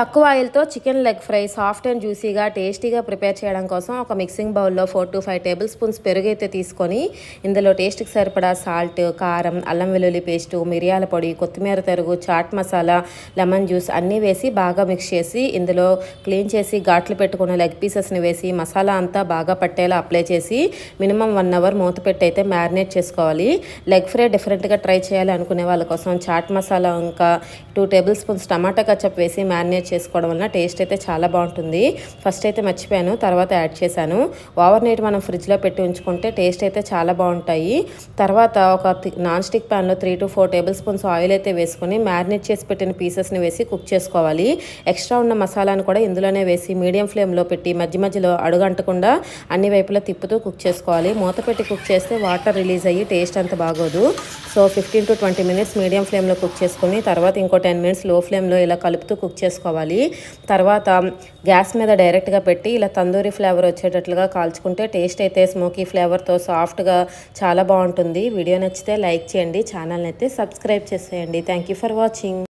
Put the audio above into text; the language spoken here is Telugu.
తక్కువ ఆయిల్తో chicken leg fry soft and జ్యూసీగా టేస్టీగా ప్రిపేర్ చేయడం కోసం ఒక మిక్సింగ్ బౌల్లో four to five table spoons పెరుగు అయితే తీసుకొని ఇందులో టేస్ట్కి సరిపడా సాల్ట్ కారం అల్లం వెల్లుల్లి పేస్టు మిరియాల పొడి కొత్తిమీర తరుగు చాట్ మసాలా లెమన్ జ్యూస్ అన్నీ వేసి బాగా మిక్స్ చేసి ఇందులో క్లీన్ చేసి ఘాట్లు పెట్టుకున్న లెగ్ పీసెస్ని వేసి మసాలా అంతా బాగా పట్టేలా అప్లై చేసి మినిమం వన్ అవర్ మూత పెట్టి అయితే మ్యారినేట్ చేసుకోవాలి. లెగ్ ఫ్రై డిఫరెంట్గా ట్రై చేయాలి అనుకునే వాళ్ళ కోసం చాట్ మసాలా ఇంకా two table spoons tomato ketchup వేసి మ్యారినేట్ చేసుకోవడం వలన టేస్ట్ అయితే చాలా బాగుంటుంది. ఫస్ట్ అయితే మర్చిపోయాను తర్వాత యాడ్ చేశాను. ఓవర్ నైట్ మనం ఫ్రిడ్జ్లో పెట్టి ఉంచుకుంటే టేస్ట్ అయితే చాలా బాగుంటాయి. తర్వాత ఒక నాన్ స్టిక్ ప్యాన్లో three to four tablespoons oil అయితే వేసుకొని మ్యారినేట్ చేసి పెట్టిన పీసెస్ని వేసి కుక్ చేసుకోవాలి. ఎక్స్ట్రా ఉన్న మసాలాను కూడా ఇందులోనే వేసి మీడియం ఫ్లేమ్లో పెట్టి మధ్య మధ్యలో అడుగంటకుండా అన్ని వైపులా తిప్పుతూ కుక్ చేసుకోవాలి. మూత పెట్టి కుక్ చేస్తే వాటర్ రిలీజ్ అయ్యి టేస్ట్ అంత బాగోదు. So fifteen to twenty minutes medium ఫ్లేమ్లో కుక్ చేసుకుని తర్వాత ఇంకో టెన్ మినిట్స్లో ఫ్లేమ్లో ఇలా కలుపుతూ కుక్ చేసుకోవాలి. తర్వాత గ్యాస్ మీద డైరెక్ట్గా పెట్టి ఇలా తందూరి ఫ్లేవర్ వచ్చేటట్లుగా కాల్చుకుంటే టేస్ట్ అయితే స్మోకీ ఫ్లేవర్తో సాఫ్ట్గా చాలా బాగుంటుంది. వీడియో నచ్చితే లైక్ చేయండి ఛానల్ని అయితే సబ్స్క్రైబ్ చేసేయండి. Thank you for watching